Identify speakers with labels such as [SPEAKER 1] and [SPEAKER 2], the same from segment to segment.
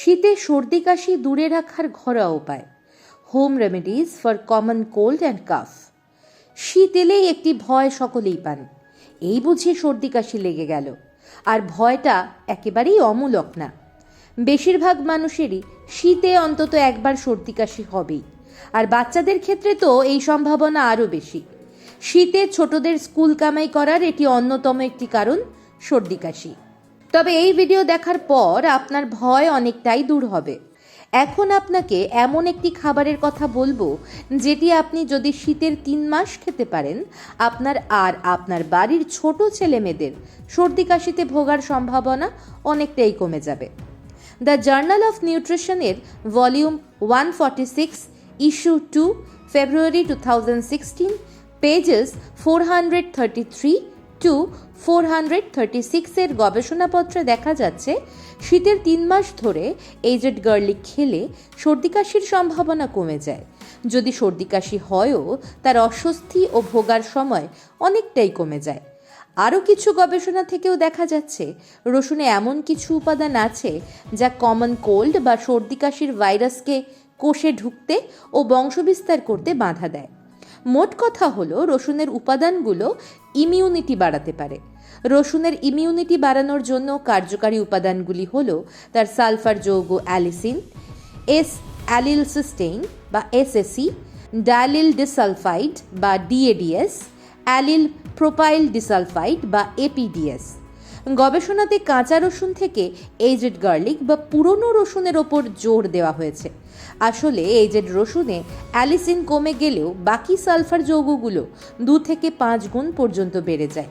[SPEAKER 1] শীতে সর্দি কাশি দূরে রাখার ঘরোয়া উপায়। Home remedies for common cold and cough শীত এলেই একটি ভয় সকলেই পান। এই বুঝিয়ে সর্দি কাশি লেগে গেল। আর ভয়টা একেবারেই অমূলক না। বেশিরভাগ মানুষেরই শীতে অন্তত একবার সর্দি কাশি হবেই। আর বাচ্চাদের ক্ষেত্রে তো এই সম্ভাবনা আরও বেশি। শীতে ছোটদের স্কুল কামাই করার এটি অন্যতম একটি কারণ সর্দি কাশি। তবে এই ভিডিও দেখার পর আপনার ভয় অনেকটাই দূর হবে। এখন আপনাকে এমন একটি খাবারের কথা বলব, যেটি আপনি যদি শীতের তিন মাস খেতে পারেন, আপনার আর আপনার বাড়ির ছোট ছেলে মেয়েদের সর্দি কাশিতে ভোগার সম্ভাবনা অনেকটাই কমে যাবে। The journal of নিউট্রিশনের volume one forty six, issue two, February two thousand sixteen, pages four hundred thirty three to four hundred thirty সিক্সের গবেষণাপত্রে দেখা যাচ্ছে, শীতের তিন মাস ধরে এজেড গার্লিক খেলে সর্দি কাশির সম্ভাবনা কমে যায়। যদি সর্দি কাশি হয়ও, তার অস্বস্তি ও ভোগার সময় অনেকটাই কমে যায়। আরও কিছু গবেষণা থেকেও দেখা যাচ্ছে, রসুনে এমন কিছু উপাদান আছে যা কমন কোল্ড বা সর্দি কাশির ভাইরাসকে কোষে ঢুকতে ও বংশবিস্তার করতে বাধা দেয়। মোট কথা হলো, রসুনের উপাদানগুলো ইমিউনিটি বাড়াতে পারে। রসুনের ইমিউনিটি বাড়ানোর জন্য কার্যকারী উপাদানগুলি হল তার সালফার যৌগ অ্যালিসিন, এস অ্যালিল সিস্টেইন বা এসএসি ডায়ালিল ডিসালফাইড বা ডিএডিএস অ্যালিল প্রোপাইল ডিসালফাইড বা এপিডিএস গবেষণাতে কাঁচা রসুন থেকে এইজেড গার্লিক বা পুরনো রসুনের ওপর জোর দেওয়া হয়েছে। আসলে এইজেড রসুনে অ্যালিসিন কমে গেলেও বাকি সালফার যৌগগুলো দু থেকে পাঁচ গুণ পর্যন্ত বেড়ে যায়।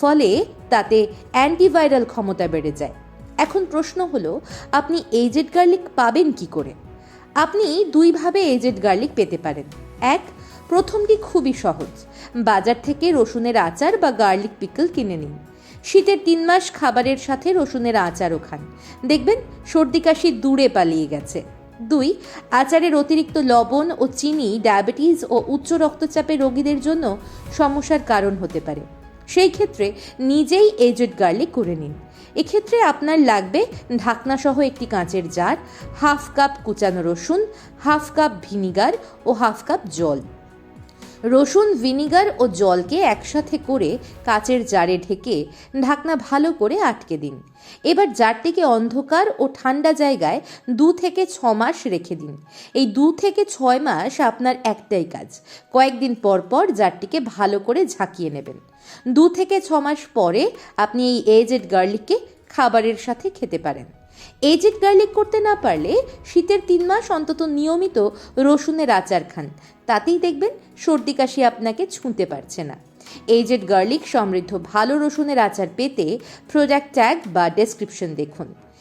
[SPEAKER 1] ফলে তাতে অ্যান্টিভাইরাল ক্ষমতা বেড়ে যায়। এখন প্রশ্ন হলো, আপনি এইজেড গার্লিক পাবেন কি করে? আপনি দুইভাবে এজেড গার্লিক পেতে পারেন। এক, প্রথমটি খুবই সহজ। বাজার থেকে রসুনের আচার বা গার্লিক পিকল কিনে নিন। শীতের তিন মাস খাবারের সাথে রসুনের আচারও খান। দেখবেন, সর্দি কাশি দূরে পালিয়ে গেছে। দুই, আচারের অতিরিক্ত লবণ ও চিনি, ডায়াবেটিস ও উচ্চ রক্তচাপের রোগীদের জন্য সমস্যার কারণ হতে পারে। সেই ক্ষেত্রে নিজেই এজেড গার্লিক করে নিন। এক্ষেত্রে আপনার লাগবে ঢাকনাসহ একটি কাঁচের জার, হাফ কাপ কুচানো রসুন, হাফ কাপ ভিনিগার ও হাফ কাপ জল। রসুন, ভিনিগার ও জলকে একসাথে করে কাচের জারে ঢেকে ঢাকনা ভালো করে আটকে দিন। এবার জারটিকে অন্ধকার ও ঠান্ডা জায়গায় দু থেকে ছ মাস রেখে দিন। এই দু থেকে ছয় মাস আপনার একটাই কাজ। কয়েকদিন পর পর জারটিকে ভালো করে ঝাঁকিয়ে নেবেন। দু থেকে ছ মাস পরে আপনি এই এজেড গার্লিককে খাবারের সাথে খেতে পারেন। এজেড গার্লিক করতে না পারলে শীতের তিন মাস অন্তত নিয়মিত রসুনের আচার খান। তাতেই দেখবেন সর্দি কাশি আপনাকে ছুঁতে পারছে না। এজেড গার্লিক সমৃদ্ধ ভালো রসুনের আচার পেতে প্রোডাক্ট ট্যাগ বা ডেসক্রিপশন দেখুন।